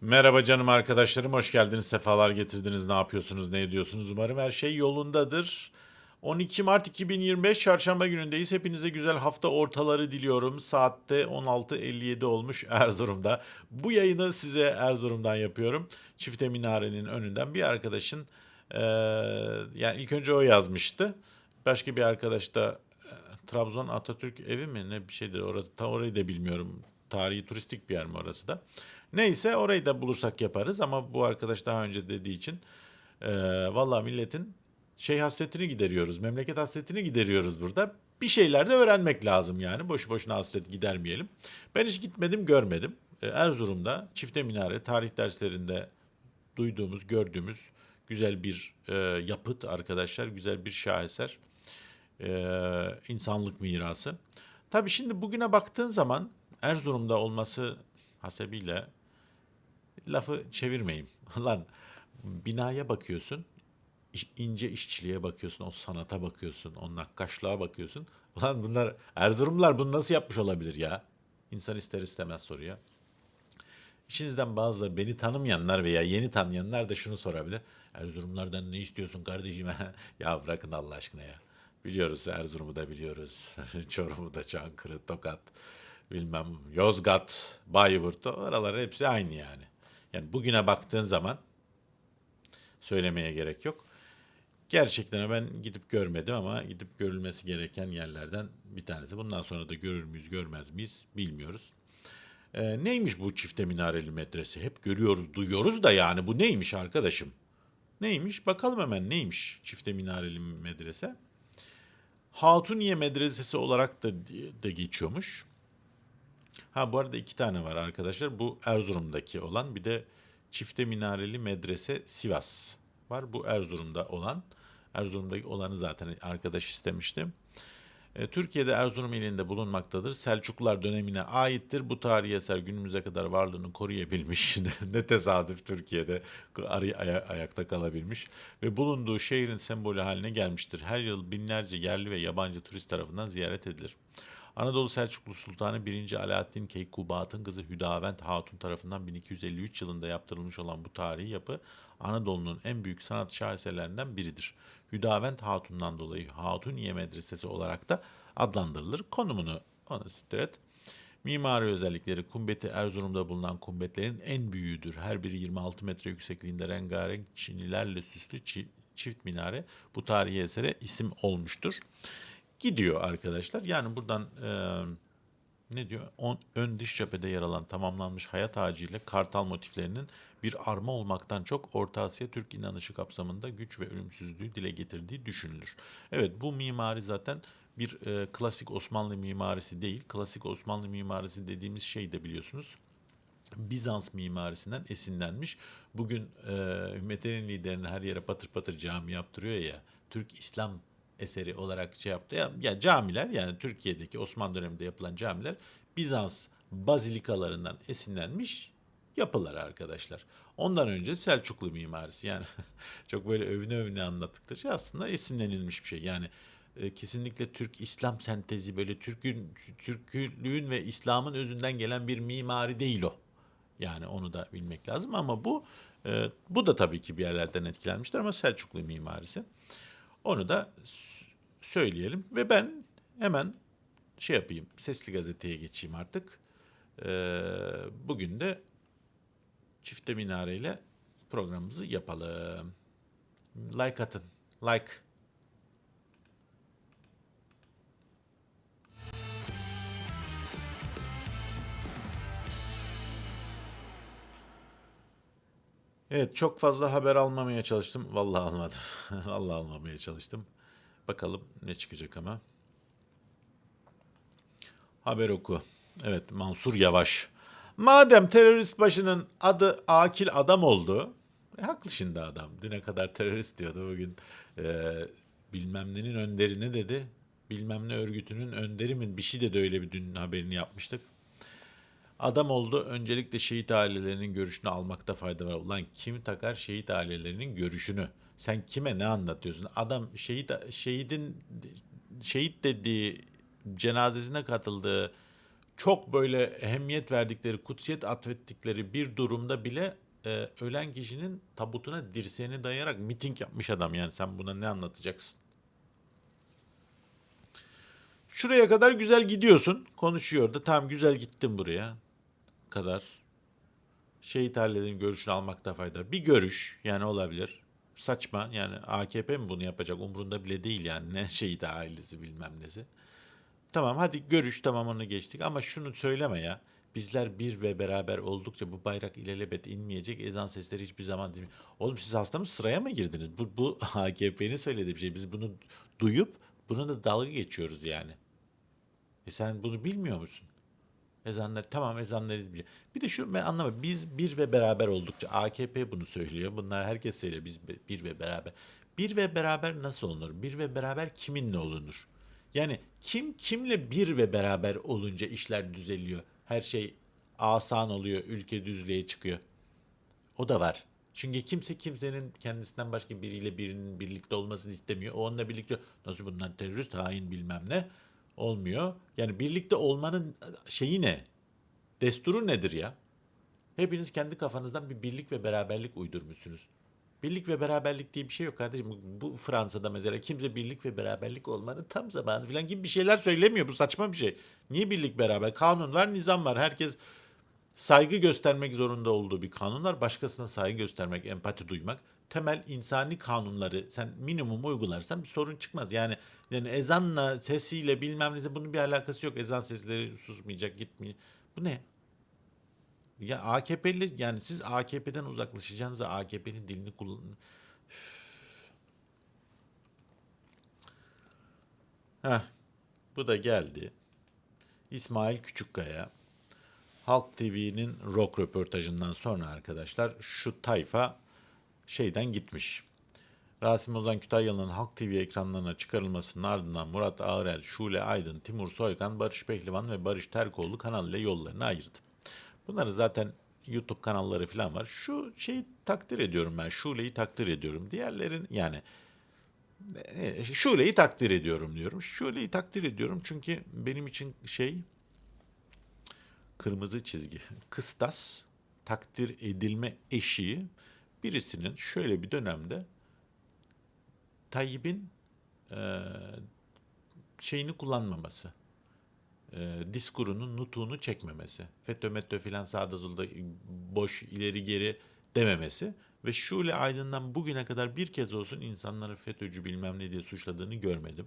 Merhaba canım arkadaşlarım, hoş geldiniz, sefalar getirdiniz. Ne yapıyorsunuz, ne ediyorsunuz? Umarım her şey yolundadır. 12 Mart 2025 Çarşamba günündeyiz. Hepinize güzel hafta ortaları diliyorum. Saatte 16.57 olmuş Erzurum'da. Bu yayını size Erzurum'dan yapıyorum. Çifte Minare'nin önünden bir arkadaşın, eee, yani ilk önce o yazmıştı. Başka bir arkadaş da e, Trabzon Atatürk evi mi ne bir şeydi orası tam orayı da bilmiyorum. Tarihi turistik bir yer mi orası da. Neyse orayı da bulursak yaparız ama bu arkadaş daha önce dediği için e, vallahi milletin şey hasretini gideriyoruz. Memleket hasretini gideriyoruz burada. Bir şeyler de öğrenmek lazım yani. Boşu boşuna hasret gidermeyelim. Ben hiç gitmedim görmedim. E, Erzurum'da Çifte Minare tarih derslerinde duyduğumuz, gördüğümüz güzel bir e, yapıt arkadaşlar. Güzel bir şaheser. E, insanlık mirası. Tabii şimdi bugüne baktığın zaman Erzurum'da olması hasebiyle lafı çevirmeyeyim. Lan binaya bakıyorsun, ince işçiliğe bakıyorsun, o sanata bakıyorsun, o nakkaşlığa bakıyorsun. Ulan bunlar Erzurumlular bunu nasıl yapmış olabilir ya? İnsan ister istemez soruyor. İçinizden bazıları beni tanımayanlar veya yeni tanıyanlar da şunu sorabilir. Erzurumlardan ne istiyorsun kardeşim? ya bırakın Allah aşkına ya. Biliyoruz Erzurum'u da biliyoruz. Çorum'u da Çankırı, Tokat, bilmem Yozgat, Bayburt oralar hepsi aynı yani. Yani bugüne baktığın zaman söylemeye gerek yok. Gerçekten ben gidip görmedim ama gidip görülmesi gereken yerlerden bir tanesi. Bundan sonra da görür müyüz görmez miyiz bilmiyoruz. Ee, neymiş bu çifte minareli medrese? Hep görüyoruz, duyuyoruz da yani bu neymiş arkadaşım? Neymiş? Bakalım hemen neymiş çifte minareli medrese? Hatuniye Medresesi olarak da, da geçiyormuş. Ha bu arada iki tane var arkadaşlar. Bu Erzurum'daki olan bir de Çifte Minareli Medrese Sivas var. Bu Erzurum'da olan. Erzurum'daki olanı zaten arkadaş istemişti. E, Türkiye'de Erzurum ilinde bulunmaktadır. Selçuklular dönemine aittir. Bu tarihi eser günümüze kadar varlığını koruyabilmiş. ne tesadüf Türkiye'de arı- aya- ayakta kalabilmiş. Ve bulunduğu şehrin sembolü haline gelmiştir. Her yıl binlerce yerli ve yabancı turist tarafından ziyaret edilir. Anadolu Selçuklu Sultanı 1. Alaaddin Keykubat'ın kızı Hüdavent Hatun tarafından 1253 yılında yaptırılmış olan bu tarihi yapı Anadolu'nun en büyük sanat şaheserlerinden biridir. Hüdavent Hatun'dan dolayı Hatuniye Medresesi olarak da adlandırılır. Konumunu ona siktir et. Mimari özellikleri kumbeti Erzurum'da bulunan kumbetlerin en büyüğüdür. Her biri 26 metre yüksekliğinde rengarenk çinilerle süslü çi- çift minare bu tarihi esere isim olmuştur. Gidiyor arkadaşlar. Yani buradan eee, ne diyor? On, ön dış cephede yer alan tamamlanmış hayat ağacı ile kartal motiflerinin bir arma olmaktan çok Orta Asya Türk inanışı kapsamında güç ve ölümsüzlüğü dile getirdiği düşünülür. Evet bu mimari zaten bir e, klasik Osmanlı mimarisi değil. Klasik Osmanlı mimarisi dediğimiz şey de biliyorsunuz. Bizans mimarisinden esinlenmiş. Bugün e, ümmetlerin liderini her yere patır patır cami yaptırıyor ya. Türk İslam eseri olarak şey yaptı. Ya, ya camiler yani Türkiye'deki Osmanlı döneminde yapılan camiler Bizans bazilikalarından esinlenmiş yapılar arkadaşlar. Ondan önce Selçuklu mimarisi yani çok böyle övüne övüne anlattıkları şey aslında esinlenilmiş bir şey. Yani e, kesinlikle Türk İslam sentezi böyle Türk'ün Türklüğün ve İslam'ın özünden gelen bir mimari değil o. Yani onu da bilmek lazım ama bu e, bu da tabii ki bir yerlerden etkilenmiştir ama Selçuklu mimarisi. Onu da söyleyelim ve ben hemen şey yapayım sesli gazeteye geçeyim artık. E, bugün de çifte minareyle programımızı yapalım. Like atın. Like. Evet çok fazla haber almamaya çalıştım. Vallahi almadım. Vallahi almamaya çalıştım. Bakalım ne çıkacak ama. Haber oku. Evet Mansur Yavaş. Madem terörist başının adı Akil Adam oldu. E, haklı şimdi adam. Düne kadar terörist diyordu. Bugün e, bilmem nenin önderi ne dedi? Bilmem ne örgütünün önderi mi? Bir şey de öyle bir dün haberini yapmıştık. Adam oldu. Öncelikle şehit ailelerinin görüşünü almakta fayda var. Ulan kim takar şehit ailelerinin görüşünü? Sen kime ne anlatıyorsun? Adam şehit şehidin şehit dediği cenazesine katıldığı çok böyle ehemmiyet verdikleri, kutsiyet atfettikleri bir durumda bile e, ölen kişinin tabutuna dirseğini dayayarak miting yapmış adam. Yani sen buna ne anlatacaksın? Şuraya kadar güzel gidiyorsun. Konuşuyor da tamam güzel gittim buraya kadar. Şehit halledin görüşünü almakta fayda. var. Bir görüş yani olabilir. Saçma yani AKP mi bunu yapacak umrunda bile değil yani ne şehit ailesi bilmem nesi. Tamam hadi görüş tamam onu geçtik ama şunu söyleme ya. Bizler bir ve beraber oldukça bu bayrak ilelebet inmeyecek ezan sesleri hiçbir zaman değil. Oğlum siz hasta mı sıraya mı girdiniz? Bu, bu AKP'nin söylediği bir şey. Biz bunu duyup buna da dalga geçiyoruz yani. E sen bunu bilmiyor musun? Ezanlar tamam ezanları biliyor. Bir de şu ben anlamadım. Biz bir ve beraber oldukça AKP bunu söylüyor. Bunlar herkes söylüyor. Biz bir ve beraber. Bir ve beraber nasıl olunur? Bir ve beraber kiminle olunur? Yani kim kimle bir ve beraber olunca işler düzeliyor. Her şey asan oluyor. Ülke düzlüğe çıkıyor. O da var. Çünkü kimse kimsenin kendisinden başka biriyle birinin birlikte olmasını istemiyor. O onunla birlikte nasıl bunlar terörist, hain bilmem ne olmuyor. Yani birlikte olmanın şeyi ne? Desturu nedir ya? Hepiniz kendi kafanızdan bir birlik ve beraberlik uydurmuşsunuz. Birlik ve beraberlik diye bir şey yok kardeşim. Bu Fransa'da mesela kimse birlik ve beraberlik olmanın tam zamanı falan gibi bir şeyler söylemiyor. Bu saçma bir şey. Niye birlik beraber? Kanun var, nizam var. Herkes saygı göstermek zorunda olduğu bir kanun var. Başkasına saygı göstermek, empati duymak. Temel insani kanunları sen minimum uygularsan bir sorun çıkmaz. Yani yani ezanla, sesiyle bilmem ne bunun bir alakası yok. Ezan sesleri susmayacak, gitmeyecek. Bu ne? Ya AKP'li yani siz AKP'den uzaklaşacağınıza AKP'nin dilini kullanın. Heh, bu da geldi. İsmail Küçükkaya. Halk TV'nin rock röportajından sonra arkadaşlar şu tayfa şeyden gitmiş. Rasim Ozan Kütahyalı'nın Halk TV ekranlarına çıkarılmasının ardından Murat Ağrel, Şule Aydın, Timur Soykan, Barış Pehlivan ve Barış Terkoğlu kanal ile yollarını ayırdı. Bunların zaten YouTube kanalları falan var. Şu şeyi takdir ediyorum ben. Şule'yi takdir ediyorum. Diğerlerin yani e, Şule'yi takdir ediyorum diyorum. Şule'yi takdir ediyorum çünkü benim için şey kırmızı çizgi, kıstas, takdir edilme eşiği birisinin şöyle bir dönemde Tayyip'in e, şeyini kullanmaması, e, diskurunun nutuğunu çekmemesi, FETÖ METÖ filan sağda solda boş ileri geri dememesi ve Şule Aydın'dan bugüne kadar bir kez olsun insanları FETÖ'cü bilmem ne diye suçladığını görmedim.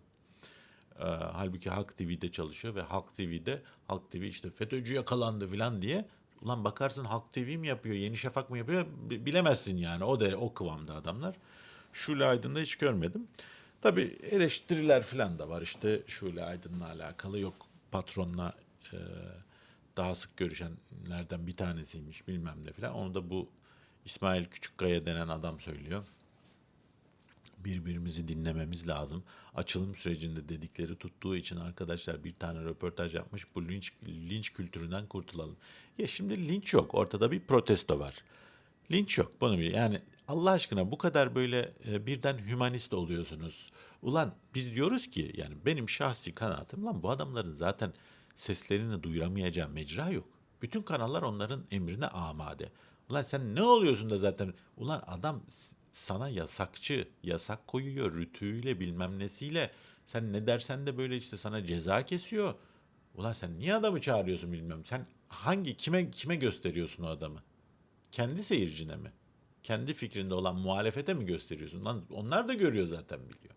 Ee, halbuki Halk TV'de çalışıyor ve Halk TV'de Halk TV işte FETÖ'cü yakalandı falan diye ulan bakarsın Halk TV mi yapıyor, Yeni Şafak mı yapıyor bi- bilemezsin yani. O da o kıvamda adamlar. Şule Aydın'da hiç görmedim. Tabii eleştiriler falan da var işte Şule Aydın'la alakalı yok patronla e, daha sık görüşenlerden bir tanesiymiş bilmem ne falan. Onu da bu İsmail Küçükkaya denen adam söylüyor birbirimizi dinlememiz lazım. Açılım sürecinde dedikleri tuttuğu için arkadaşlar bir tane röportaj yapmış. Bu linç, linç kültüründen kurtulalım. Ya şimdi linç yok. Ortada bir protesto var. Linç yok. Bunu bir yani Allah aşkına bu kadar böyle e, birden hümanist oluyorsunuz. Ulan biz diyoruz ki yani benim şahsi kanaatim lan bu adamların zaten seslerini duyuramayacağı mecra yok. Bütün kanallar onların emrine amade. Ulan sen ne oluyorsun da zaten ulan adam sana yasakçı, yasak koyuyor rütüyle bilmem nesiyle. Sen ne dersen de böyle işte sana ceza kesiyor. Ulan sen niye adamı çağırıyorsun bilmem. Sen hangi kime kime gösteriyorsun o adamı? Kendi seyircine mi? Kendi fikrinde olan muhalefete mi gösteriyorsun? Lan onlar da görüyor zaten biliyor.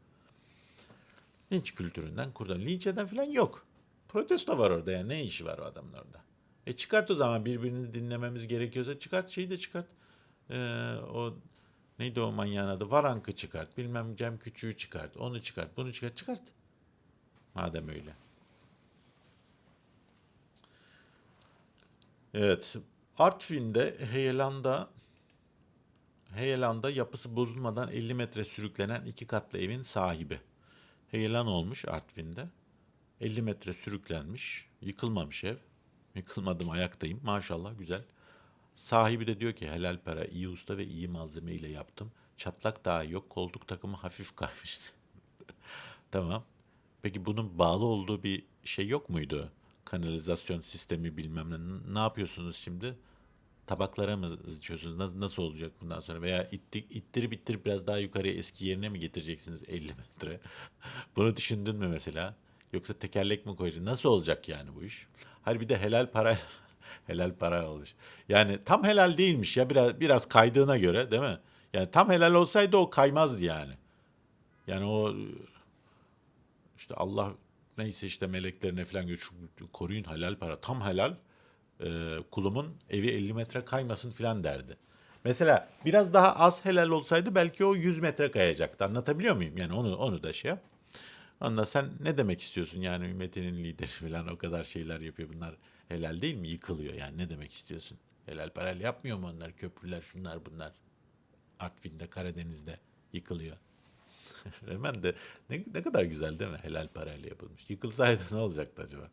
Linç kültüründen kurdan. Linç eden falan yok. Protesto var orada ya. Ne işi var o adamın orada? E çıkart o zaman birbirinizi dinlememiz gerekiyorsa çıkart şeyi de çıkart. Ee, o neydi o manyağın adı? Varank'ı çıkart. Bilmem Cem Küçüğü çıkart. Onu çıkart. Bunu çıkart. Çıkart. Madem öyle. Evet. Artvin'de Heyelan'da Heyelan'da yapısı bozulmadan 50 metre sürüklenen iki katlı evin sahibi. Heyelan olmuş Artvin'de. 50 metre sürüklenmiş. Yıkılmamış ev. Yıkılmadım ayaktayım. Maşallah güzel. Sahibi de diyor ki helal para, iyi usta ve iyi malzeme ile yaptım. Çatlak daha yok. Koltuk takımı hafif kaymıştı. tamam. Peki bunun bağlı olduğu bir şey yok muydu? kanalizasyon sistemi bilmem ne. Ne yapıyorsunuz şimdi? Tabaklara mı içiyorsunuz? Nasıl, nasıl olacak bundan sonra? Veya itti, ittirip ittirip biraz daha yukarıya eski yerine mi getireceksiniz 50 metre? Bunu düşündün mü mesela? Yoksa tekerlek mi koyacaksın? Nasıl olacak yani bu iş? Hayır bir de helal para helal para olmuş. Yani tam helal değilmiş ya biraz biraz kaydığına göre değil mi? Yani tam helal olsaydı o kaymazdı yani. Yani o işte Allah neyse işte meleklerine falan şu koruyun helal para. Tam helal e, kulumun evi 50 metre kaymasın falan derdi. Mesela biraz daha az helal olsaydı belki o 100 metre kayacaktı. Anlatabiliyor muyum? Yani onu onu da şey yap. Ondan sen ne demek istiyorsun yani ümmetinin lideri falan o kadar şeyler yapıyor bunlar helal değil mi? Yıkılıyor yani ne demek istiyorsun? Helal parayla yapmıyor mu onlar köprüler şunlar bunlar? Artvin'de Karadeniz'de yıkılıyor. Hemen de ne, ne kadar güzel değil mi? Helal parayla yapılmış. Yıkılsaydı ne olacaktı acaba?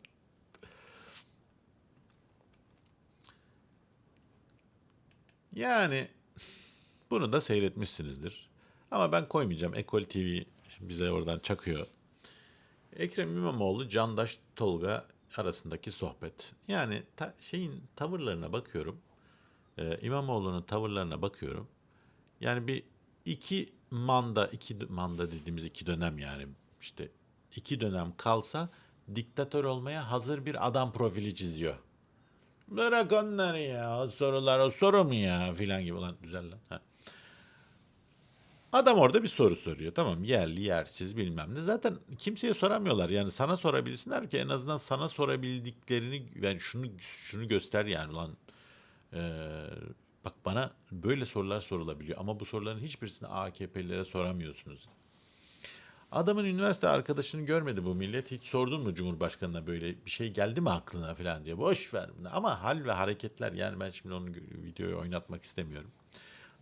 Yani bunu da seyretmişsinizdir. Ama ben koymayacağım. Ekol TV bize oradan çakıyor. Ekrem İmamoğlu, Candaş Tolga arasındaki sohbet. Yani ta- şeyin tavırlarına bakıyorum. Ee, İmamoğlu'nun tavırlarına bakıyorum. Yani bir iki manda, iki manda dediğimiz iki dönem yani işte iki dönem kalsa diktatör olmaya hazır bir adam profili çiziyor. Bırak onları ya, o sorular o soru mu ya filan gibi lan güzel. Ha. Adam orada bir soru soruyor. Tamam yerli yersiz bilmem ne. Zaten kimseye soramıyorlar. Yani sana sorabilsinler ki en azından sana sorabildiklerini yani şunu şunu göster yani lan. Ee, bak bana böyle sorular sorulabiliyor ama bu soruların hiçbirisini AKP'lilere soramıyorsunuz. Adamın üniversite arkadaşını görmedi bu millet. Hiç sordun mu Cumhurbaşkanı'na böyle bir şey geldi mi aklına falan diye. Boş ver. Ama hal ve hareketler yani ben şimdi onu videoyu oynatmak istemiyorum.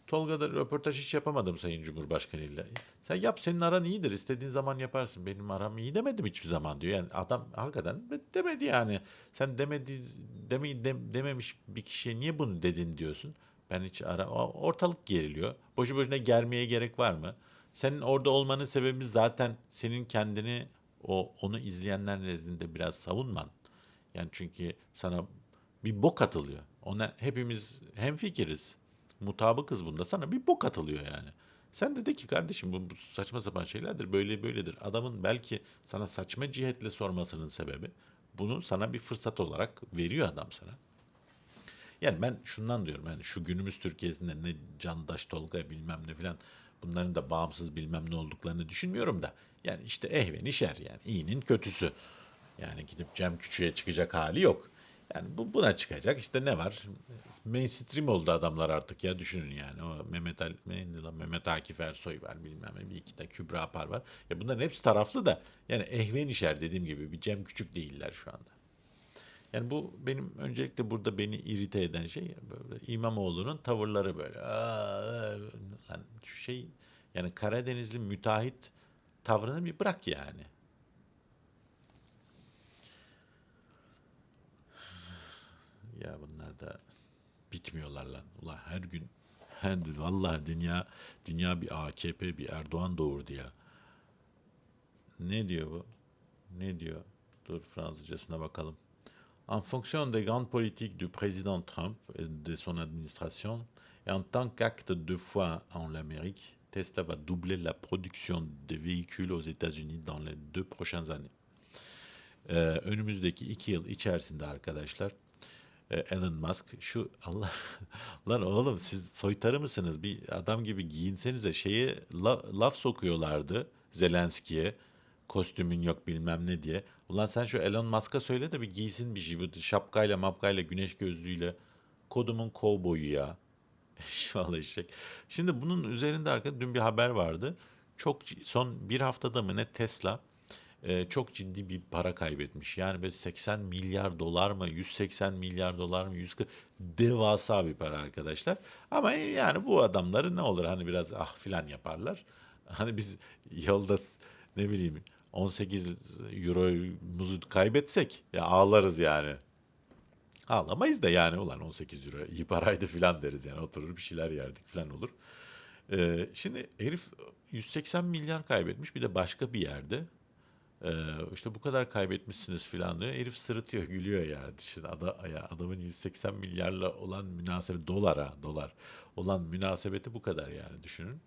Tolga'da röportaj hiç yapamadım Sayın Cumhurbaşkanı ile. Sen yap senin aran iyidir istediğin zaman yaparsın. Benim aram iyi demedim hiçbir zaman diyor. Yani adam hakikaten demedi yani. Sen demedi deme, dem- dememiş bir kişiye niye bunu dedin diyorsun. Ben hiç ara ortalık geriliyor. Boşu boşuna germeye gerek var mı? Senin orada olmanın sebebi zaten senin kendini o onu izleyenler nezdinde biraz savunman. Yani çünkü sana bir bok atılıyor. Ona hepimiz hemfikiriz. Mutabıkız bunda. Sana bir bok atılıyor yani. Sen de de ki kardeşim bu saçma sapan şeylerdir. Böyle böyledir. Adamın belki sana saçma cihetle sormasının sebebi bunu sana bir fırsat olarak veriyor adam sana. Yani ben şundan diyorum yani şu günümüz Türkiye'sinde ne Candaş Tolga bilmem ne filan bunların da bağımsız bilmem ne olduklarını düşünmüyorum da yani işte ehveni şer yani iyinin kötüsü. Yani gidip Cem Küçük'e çıkacak hali yok. Yani bu buna çıkacak işte ne var? Mainstream oldu adamlar artık ya düşünün yani. O Mehmet Ali? Mehmet Akif Ersoy var bilmem ne bir iki de Kübra Apar var. Ya bunların hepsi taraflı da yani ehven işer dediğim gibi bir Cem Küçük değiller şu anda. Yani bu benim öncelikle burada beni irite eden şey böyle İmamoğlu'nun tavırları böyle. Lan şu şey yani Karadenizli müteahhit tavrını bir bırak yani. Ya bunlar da bitmiyorlar lan. Ulan her gün her vallahi dünya dünya bir AKP bir Erdoğan doğurdu ya. Ne diyor bu? Ne diyor? Dur Fransızcasına bakalım. En fonction des grandes politiques du président Trump et de son administration, et en tant qu'acte de foi en l'Amérique, Tesla va doubler la production des véhicules aux États-Unis dans les deux prochaines années. Ee, önümüzdeki iki yıl içerisinde arkadaşlar e, Elon Musk şu Allah lan oğlum siz soytarı mısınız? Bir adam gibi giyinsenize şeye la- laf sokuyorlardı Zelenski'ye. Kostümün yok bilmem ne diye. Ulan sen şu Elon Musk'a söyle de bir giysin bir şey. Bu şapkayla mapkayla güneş gözlüğüyle. Kodumun kovboyu ya. Vallahi eşek. Şimdi bunun üzerinde arkadaşlar dün bir haber vardı. Çok son bir haftada mı ne Tesla e, çok ciddi bir para kaybetmiş. Yani böyle 80 milyar dolar mı 180 milyar dolar mı 140 devasa bir para arkadaşlar. Ama yani bu adamları ne olur hani biraz ah filan yaparlar. Hani biz yolda ne bileyim 18 euromuzu kaybetsek ya ağlarız yani. Ağlamayız da yani ulan 18 euro iyi paraydı filan deriz yani oturur bir şeyler yerdik filan olur. Ee, şimdi herif 180 milyar kaybetmiş bir de başka bir yerde. Ee, işte bu kadar kaybetmişsiniz falan diyor. Herif sırıtıyor, gülüyor yani. Düşün, ada, ya adamın 180 milyarla olan münasebet, dolara, dolar olan münasebeti bu kadar yani düşünün.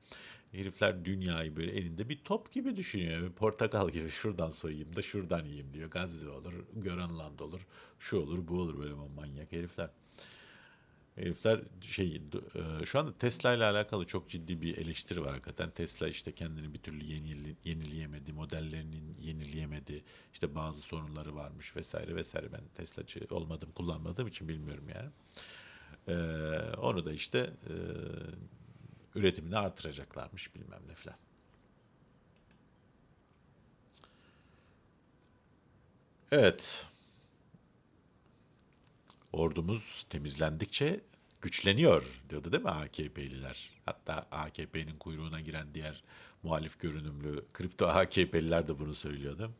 Herifler dünyayı böyle elinde bir top gibi düşünüyor. Bir portakal gibi şuradan soyayım da şuradan yiyeyim diyor. Gazze olur, Görenland olur, şu olur, bu olur böyle manyak herifler. Herifler şey e, şu anda Tesla ile alakalı çok ciddi bir eleştiri var hakikaten. Tesla işte kendini bir türlü yenili, yenileyemedi, modellerinin yenileyemedi. İşte bazı sorunları varmış vesaire vesaire. Ben Tesla'cı olmadım, kullanmadığım için bilmiyorum yani. E, onu da işte e, üretimini artıracaklarmış bilmem ne filan. Evet. Ordumuz temizlendikçe güçleniyor diyordu değil mi AKP'liler? Hatta AKP'nin kuyruğuna giren diğer muhalif görünümlü kripto AKP'liler de bunu söylüyordu.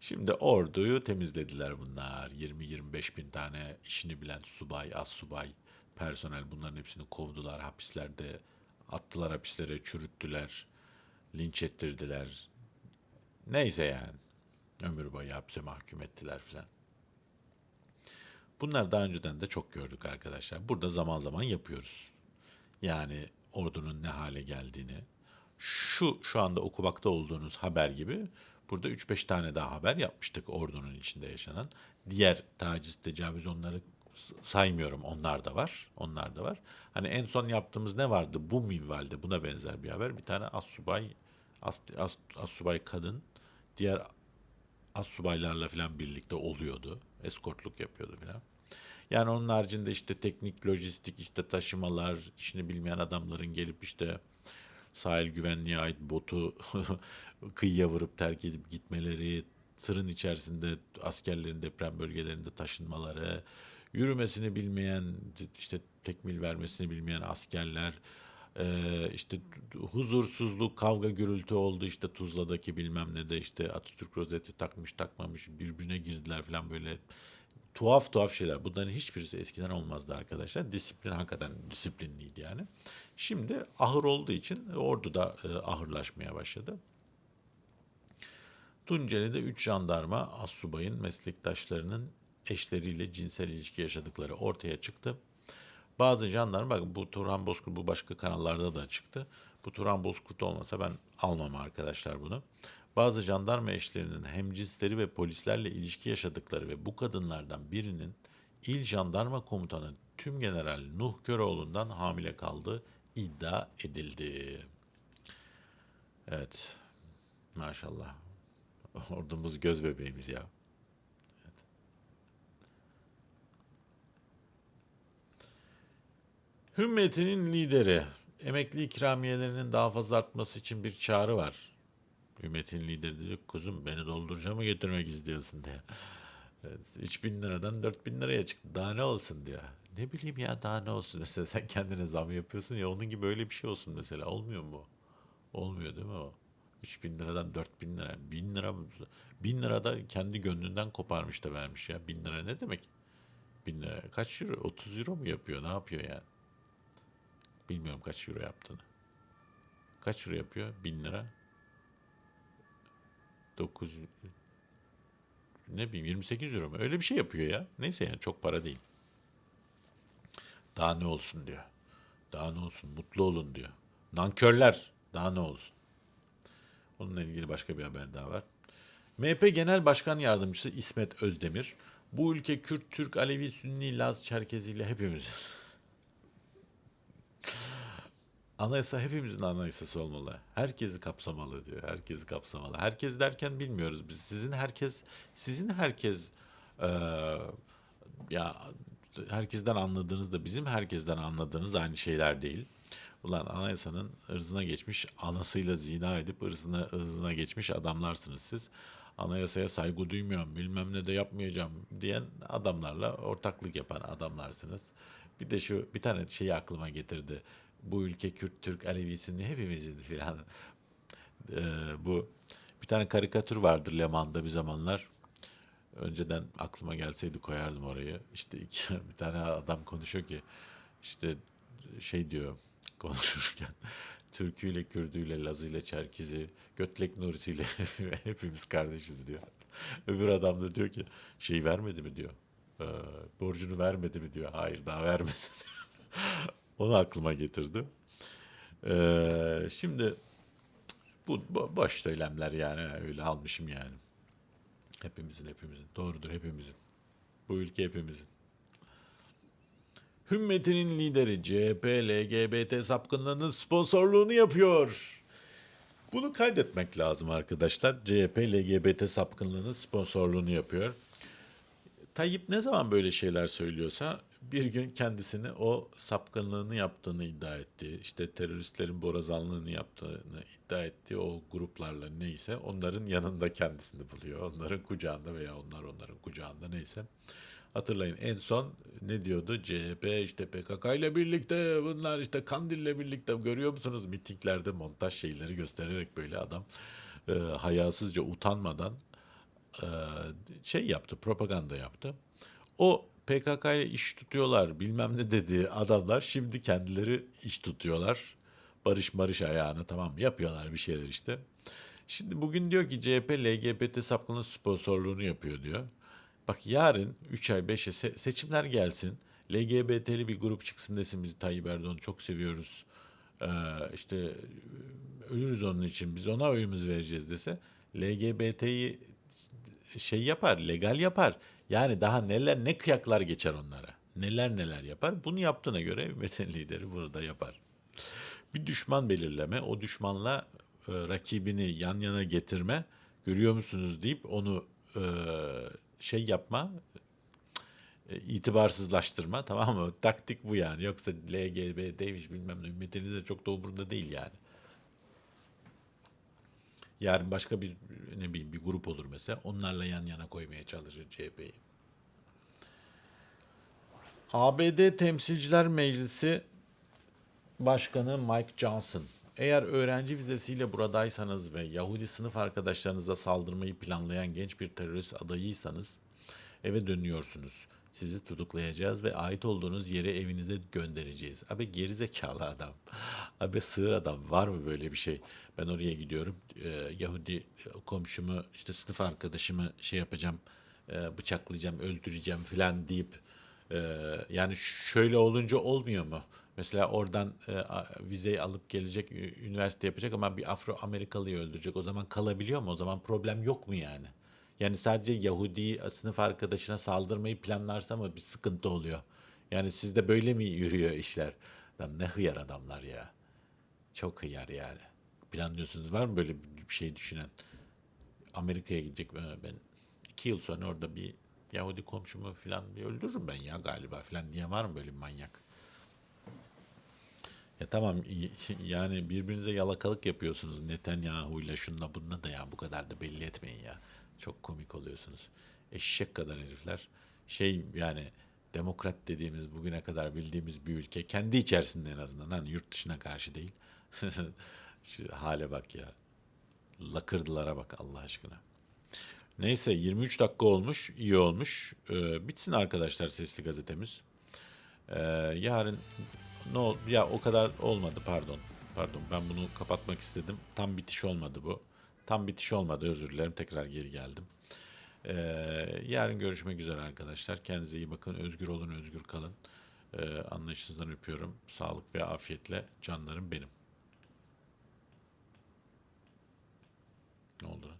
Şimdi orduyu temizlediler bunlar. 20-25 bin tane işini bilen subay, az subay, personel bunların hepsini kovdular. Hapislerde attılar hapislere, çürüttüler, linç ettirdiler. Neyse yani. Ömür boyu hapse mahkum ettiler filan. Bunlar daha önceden de çok gördük arkadaşlar. Burada zaman zaman yapıyoruz. Yani ordunun ne hale geldiğini. Şu şu anda okumakta olduğunuz haber gibi burada 3-5 tane daha haber yapmıştık ordunun içinde yaşanan. Diğer taciz, tecavüz onları saymıyorum. Onlar da var. Onlar da var. Hani en son yaptığımız ne vardı? Bu minvalde buna benzer bir haber. Bir tane assubay as, as, assubay kadın diğer az subaylarla falan birlikte oluyordu. Eskortluk yapıyordu falan. Yani onun haricinde işte teknik, lojistik, işte taşımalar, işini bilmeyen adamların gelip işte sahil güvenliğe ait botu kıyıya vurup terk edip gitmeleri, tırın içerisinde askerlerin deprem bölgelerinde taşınmaları, yürümesini bilmeyen, işte tekmil vermesini bilmeyen askerler, ee, işte huzursuzluk, kavga, gürültü oldu işte Tuzla'daki bilmem ne de işte Atatürk rozeti takmış takmamış birbirine girdiler falan böyle tuhaf tuhaf şeyler. Bunların hiçbirisi eskiden olmazdı arkadaşlar. Disiplin hakikaten disiplinliydi yani. Şimdi ahır olduğu için ordu da e, ahırlaşmaya başladı. Tunceli'de 3 jandarma assubayın meslektaşlarının eşleriyle cinsel ilişki yaşadıkları ortaya çıktı. Bazı jandarma bakın bu Turhan Bozkurt bu başka kanallarda da çıktı. Bu Turhan Bozkurt olmasa ben almam arkadaşlar bunu. Bazı jandarma eşlerinin hemcinsleri ve polislerle ilişki yaşadıkları ve bu kadınlardan birinin İl Jandarma Komutanı Tüm General Nuh Köroğlu'ndan hamile kaldığı iddia edildi. Evet. Maşallah. Ordumuz göz bebeğimiz ya. Hümmetinin lideri. Emekli ikramiyelerinin daha fazla artması için bir çağrı var. Hümmetin lideri dedi kuzum beni dolduracağımı getirmek istiyorsun diye. Evet, 3 bin liradan 4 bin liraya çıktı. Daha ne olsun diyor. Ne bileyim ya daha ne olsun. Mesela sen kendine zam yapıyorsun ya onun gibi öyle bir şey olsun mesela. Olmuyor mu? Olmuyor değil mi o? 3 bin liradan 4 bin lira. 1000 lira mı? 1000 lira da kendi gönlünden koparmış da vermiş ya. 1000 lira ne demek? 1000 lira kaç euro? 30 euro mu yapıyor? Ne yapıyor yani? Bilmiyorum kaç euro yaptığını. Kaç euro yapıyor? 1000 lira. 9 ne bileyim 28 euro mu? Öyle bir şey yapıyor ya. Neyse yani çok para değil. Daha ne olsun diyor. Daha ne olsun? Mutlu olun diyor. Nankörler. Daha ne olsun? Onunla ilgili başka bir haber daha var. MHP Genel Başkan Yardımcısı İsmet Özdemir. Bu ülke Kürt, Türk, Alevi, Sünni, Laz, Çerkezi ile hepimiz. Anayasa hepimizin anayasası olmalı. Herkesi kapsamalı diyor. Herkesi kapsamalı. Herkes derken bilmiyoruz biz. Sizin herkes, sizin herkes eee, ya herkesten anladığınız da bizim herkesten anladığınız aynı şeyler değil. Ulan anayasanın ırzına geçmiş, anasıyla zina edip ırzına, ırzına geçmiş adamlarsınız siz. Anayasaya saygı duymuyorum, bilmem ne de yapmayacağım diyen adamlarla ortaklık yapan adamlarsınız. Bir de şu bir tane şeyi aklıma getirdi. Bu ülke Kürt, Türk, Alevi, Sünni hepimizin filan. Ee, bu bir tane karikatür vardır Leman'da bir zamanlar. Önceden aklıma gelseydi koyardım orayı. İşte iki, bir tane adam konuşuyor ki işte şey diyor konuşurken Türküyle, Kürdüyle, Lazıyla, Çerkizi, Götlek Nurisiyle hepimiz kardeşiz diyor. Öbür adam da diyor ki şey vermedi mi diyor. "Ee, borcunu vermedi mi diyor. Hayır daha vermedi. Onu aklıma getirdi. Ee, şimdi bu bo- boş söylemler yani öyle almışım yani. Hepimizin hepimizin. Doğrudur hepimizin. Bu ülke hepimizin. Hümmetinin lideri CHP LGBT sapkınlığının sponsorluğunu yapıyor. Bunu kaydetmek lazım arkadaşlar. CHP LGBT sapkınlığının sponsorluğunu yapıyor. Tayyip ne zaman böyle şeyler söylüyorsa bir gün kendisini o sapkınlığını yaptığını iddia etti. İşte teröristlerin borazanlığını yaptığını iddia ettiği o gruplarla neyse onların yanında kendisini buluyor. Onların kucağında veya onlar onların kucağında neyse. Hatırlayın en son ne diyordu? CHP işte PKK ile birlikte bunlar işte Kandil'le birlikte görüyor musunuz? Mitinglerde montaj şeyleri göstererek böyle adam e, hayasızca utanmadan e, şey yaptı, propaganda yaptı. O PKK ile iş tutuyorlar bilmem ne dediği adamlar şimdi kendileri iş tutuyorlar. Barış marış ayağını tamam yapıyorlar bir şeyler işte. Şimdi bugün diyor ki CHP LGBT sapkınlığı sponsorluğunu yapıyor diyor. Bak yarın 3 ay 5 ay se- seçimler gelsin. LGBT'li bir grup çıksın desin biz Tayyip Erdoğan'ı çok seviyoruz. Ee, işte ölürüz onun için biz ona oyumuzu vereceğiz dese LGBT'yi şey yapar, legal yapar. Yani daha neler ne kıyaklar geçer onlara. Neler neler yapar. Bunu yaptığına göre hükümetin lideri bunu da yapar. Bir düşman belirleme, o düşmanla e, rakibini yan yana getirme, görüyor musunuz deyip onu e, şey yapma, e, itibarsızlaştırma tamam mı? Taktik bu yani. Yoksa LGBT'ymiş bilmem ne ümmetiniz de çok da umurunda değil yani. Yarın başka bir ne bileyim bir grup olur mesela. Onlarla yan yana koymaya çalışır CHP'yi. ABD Temsilciler Meclisi Başkanı Mike Johnson. Eğer öğrenci vizesiyle buradaysanız ve Yahudi sınıf arkadaşlarınıza saldırmayı planlayan genç bir terörist adayıysanız eve dönüyorsunuz. Sizi tutuklayacağız ve ait olduğunuz yere evinize göndereceğiz. Abi gerizekalı adam. Abi sığır adam. Var mı böyle bir şey? Ben oraya gidiyorum. Ee, Yahudi komşumu, işte sınıf arkadaşımı şey yapacağım, e, bıçaklayacağım, öldüreceğim falan deyip e, yani şöyle olunca olmuyor mu? Mesela oradan e, vizeyi alıp gelecek, üniversite yapacak ama bir Afro Amerikalıyı öldürecek. O zaman kalabiliyor mu? O zaman problem yok mu yani? Yani sadece Yahudi sınıf arkadaşına saldırmayı planlarsa mı bir sıkıntı oluyor? Yani sizde böyle mi yürüyor işler? Lan ne hıyar adamlar ya. Çok hıyar yani. Planlıyorsunuz var mı böyle bir şey düşünen? Amerika'ya gidecek "Ee, ben iki yıl sonra orada bir Yahudi komşumu falan bir öldürürüm ben ya galiba falan diye var mı böyle bir manyak? Ya tamam yani birbirinize yalakalık yapıyorsunuz Netanyahu'yla şunla bununla da ya bu kadar da belli etmeyin ya. Çok komik oluyorsunuz. Eşek kadar herifler. Şey yani demokrat dediğimiz bugüne kadar bildiğimiz bir ülke kendi içerisinde en azından hani yurt dışına karşı değil. Şu hale bak ya. Lakırdılara bak Allah aşkına. Neyse 23 dakika olmuş, iyi olmuş. Ee, bitsin arkadaşlar sesli gazetemiz. Ee, yarın ne ol ya o kadar olmadı pardon. Pardon ben bunu kapatmak istedim. Tam bitiş olmadı bu. Tam bitiş olmadı özür dilerim. Tekrar geri geldim. Ee, yarın görüşmek üzere arkadaşlar. Kendinize iyi bakın. Özgür olun, özgür kalın. Ee, anlayışınızdan öpüyorum. Sağlık ve afiyetle canlarım benim. oldu.